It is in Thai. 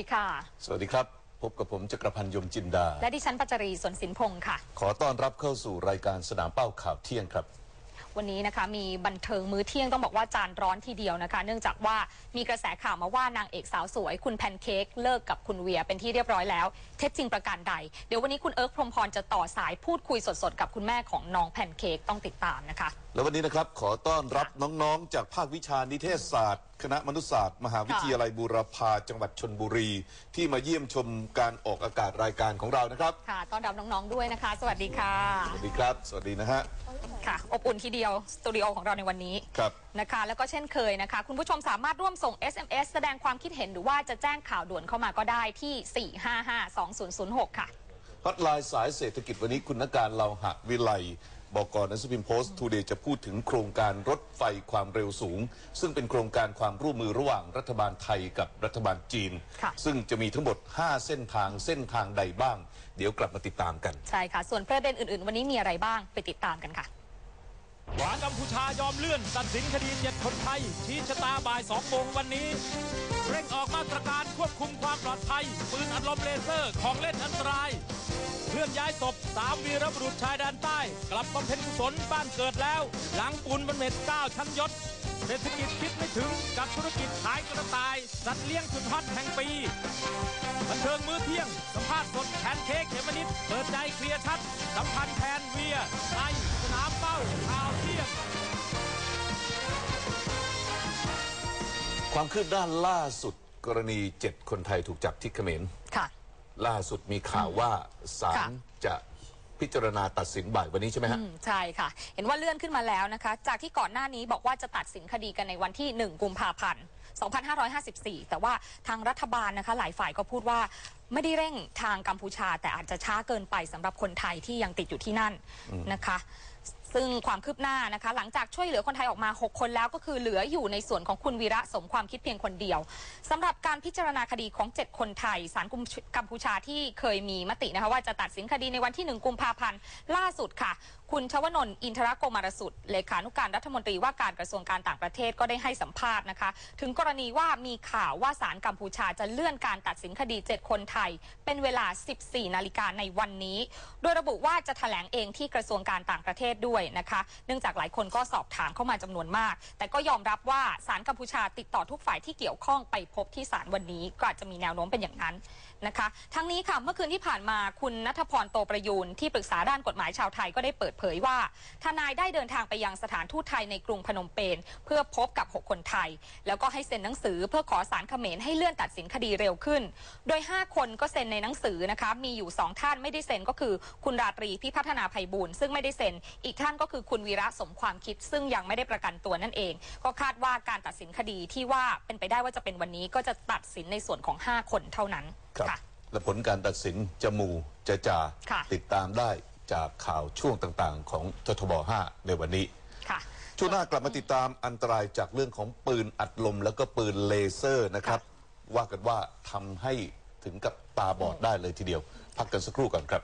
ดีค่ะ สวัสดีครับ พบกับผมจักรพันธ์ยมจินดา และดิฉันปัจจรีสนสินพงศ์ค่ะ ขอต้อนรับเข้าสู่รายการสนามเป้าข่าวเที่ยงครับวันนี้นะคะมีบันเทิงมื้อเที่ยงต้องบอกว่าจานร้อนทีเดียวนะคะ เนื่องจากว่ามีกระแสข่าวมาว่านางเอกสาวสวย คุณแพนเค้กเลิกกับคุณเวียเป็นที่เรียบร้อยแล้ว เท็จจริงประการใด เดี๋ยววันนี้คุณเอิร์กพรหมพรจะต่อสายพูดคุยสดๆ กับคุณแม่ของน้องแพนเค้กต้องติดตามนะคะ แล้ววันนี้นะครับขอต้อนรับน้องๆ จากภาควิชานิเทศศาสตร์ คณะมนุษยศาสตร์ มหาวิทยาลัยบูรพาจังหวัดชนบุรี ที่มาเยี่ยมชมการออกอากาศรายการของเรานะครับ ค่ะต้อนรับน้องๆด้วยนะคะ สวัสดีค่ะ สวัสดีครับ สวัสดีนะฮะ ค่ะ อบอุ่นทีเดียวสตูดิโอของเราในวันนี้ครับ นะคะ แล้วก็เช่นเคยนะคะ คุณผู้ชมสามารถร่วมส่ง SMS แสดงความคิดเห็นหรือว่าจะแจ้งข่าวด่วนเข้ามาก็ได้ที่ 4552006 ค่ะ ฮอตไลน์สายเศรษฐกิจวันนี้คุณนการเราหะวิไล บอกก่อนหนังสือพิมพ์โพสต์ทูเดย์จะพูดถึงโครงการรถไฟความเร็วสูง ซึ่งเป็นโครงการความร่วมมือระหว่างรัฐบาลไทยกับรัฐบาลจีนค่ะซึ่งจะมีทั้งหมด 5 เส้นทางเส้นทางใดบ้าง เดี๋ยวกลับมาติดตามกัน ใช่ค่ะ ส่วนประเด็นอื่นๆ วันนี้มีอะไรบ้างไปติดตามกันค่ะหวานกัมพูชายอมเลื่อน ตัดสินคดีเจ็ดคนไทย ชี้ชะตาบ่ายสองโมงวันนี้ เร่งออกมาตรการควบคุมความปลอดภัยปืนอัดลมเลเซอร์ของเล่นอันตรายเค ลื่อนย้ายศพสามวีรบุรุษชายแดนใต้ กลับบำเพ็ญกุศลบ้านเกิดแล้ว หลังปูนบนเม็ดเก้าชั้นยศเศรษฐกิจคิดไม่ถึงกับธุรกิจขายกระต่าย สัตว์เลี้ยงสุดฮอตแห่งปีบันเทิงมื้อเที่ยง สัมภาษณ์สดแพนเค้กเขมมะนิดเปิดใจเคลียร์ชัด สัมพันธ์แทนเวียในสนามเป้าข่าวเที่ยงความคืบหน้าล่าสุดกรณี 7 คนไทยถูกจับที่เขมรค่ะ ล่าสุดมีข่าวว่าศาค่ะลจะพิจารณาตัดสินบ่ายวันนี้ใช่ไหมฮะ อืมใช่ค่ะ เห็นว่าเลื่อนขึ้นมาแล้วนะคะ จากที่ก่อนหน้านี้บอกว่าจะตัดสินคดีกันในวันที่ 1 กุมภาพันธ์ 2554 แต่ว่าทางรัฐบาลนะคะ หลายฝ่ายก็พูดว่าไม่ได้เร่งทางกัมพูชา แต่อาจจะช้าเกินไปสำหรับคนไทยที่ยังติดอยู่ที่นั่นนะคะ ซึ่งความคืบหน้านะคะ หลังจากช่วยเหลือคนไทยออกมา 6 คนแล้วก็คือเหลืออยู่ในส่วนของคุณวีระสมความคิดเพียงคนเดียวสำหรับการพิจารณาคดีของ 7 คนไทยศาลกัมพูชาที่เคยมีมตินะคะว่าจะตัดสินคดีในวันที่ 1 กุมภาพันธ์ล่าสุดค่ะ คุณชวนนท์อินทรโกมารสุดเลขานุการรัฐมนตรีว่าการกระทรวงการต่างประเทศก็ได้ให้สัมภาษณ์นะคะ ถึงกรณีว่ามีข่าวว่าศาลกัมพูชาจะเลื่อนการตัดสินคดี 7 คนไทย เป็นเวลา 14 นาฬิกาในวันนี้ โดยระบุว่าจะแถลงเองที่กระทรวงการต่างประเทศด้วยนะคะ เนื่องจากหลายคนก็สอบถามเข้ามาจำนวนมาก แต่ก็ยอมรับว่าศาลกัมพูชาติดต่อทุกฝ่ายที่เกี่ยวข้องไปพบที่ศาลวันนี้ก็อาจจะมีแนวโน้มเป็นอย่างนั้น นะคะ ทั้งนี้ค่ะเมื่อคืนที่ผ่านมาคุณนัทพรโตประยูนที่ปรึกษาด้านกฎหมายชาวไทยก็ได้เปิดเผยว่า ทนายได้เดินทางไปยังสถานทูตไทยในกรุงพนมเปญเพื่อพบกับ 6 คนไทย แล้วก็ให้เซ็นหนังสือเพื่อขอสารเขมรให้เลื่อนตัดสินคดีเร็วขึ้น โดย 5 คนก็เซ็นในหนังสือนะคะมีอยู่ 2 ท่านไม่ได้เซ็นก็คือคุณราตรีพิพัฒนาภัยบูลซึ่งไม่ได้เซ็น อีกท่านก็คือคุณวีระสมความคิด ซึ่งยังไม่ได้ประกันตัวนั่นเอง ก็คาดว่าการตัดสินคดีที่ว่าเป็นไปได้ว่าจะเป็นวันนี้ก็จะตัดสินในส่วนของ 5 คนเท่านั้นครับ และผลการตัดสินจะหมู่จะจ่าค่ะ ติดตามได้จากข่าวช่วงต่างๆ ของททบ 5 ในวันนี้ ค่ะ ช่วงหน้ากลับมาติดตามอันตรายจากเรื่องของปืนอัดลม แล้วก็ปืนเลเซอร์นะครับ ว่ากันว่าทำให้ถึงกับตาบอดได้เลยทีเดียว พักกันสักครู่ก่อนครับ